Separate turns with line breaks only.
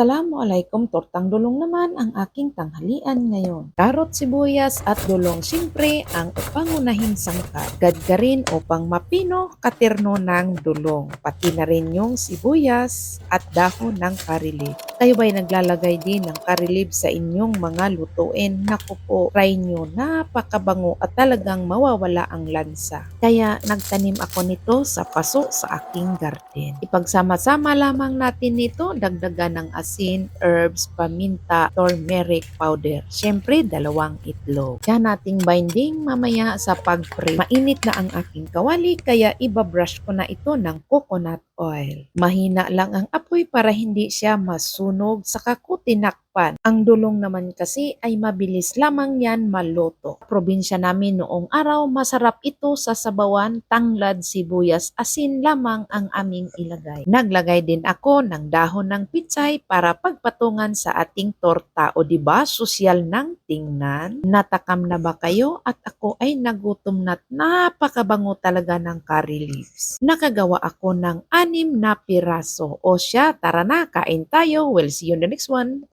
Assalamualaikum, tortang dulong naman ang aking tanghalian ngayon. Karot, sibuyas at dulong siyempre ang pangunahing sangkap. Gadgarin upang mapino katerno ng dulong. Pati na rin yung sibuyas at dahon ng karilip. Kayo naglalagay din ng karilip sa inyong mga lutuin? Naku po, try nyo. Napakabango at talagang mawawala ang lansa. Kaya nagtanim ako nito sa paso sa aking garden. Ipagsama-sama lamang natin nito, dagdagan ng asin, herbs, paminta, turmeric powder. Siyempre, dalawang itlog. Kaya nating binding mamaya sa pag-pre. Mainit na ang aking kawali, kaya ibabrush ko na ito ng coconut oil. Mahina lang ang apoy para hindi siya masunog sa kakutinakpan. Ang dulong naman kasi ay mabilis lamang yan maluto. Probinsya namin noong araw, masarap ito sa sabawan, tanglad, sibuyas, asin lamang ang aming ilagay. Naglagay din ako ng dahon ng pitsay para pagpatungan sa ating torta. O di ba sosyal ng tingnan? Natakam na ba kayo? At ako ay nagutom na't napakabango talaga ng curry leaves. Nakagawa ako ng anim na piraso. O siya, tara na, kain tayo. We'll see you in the next one.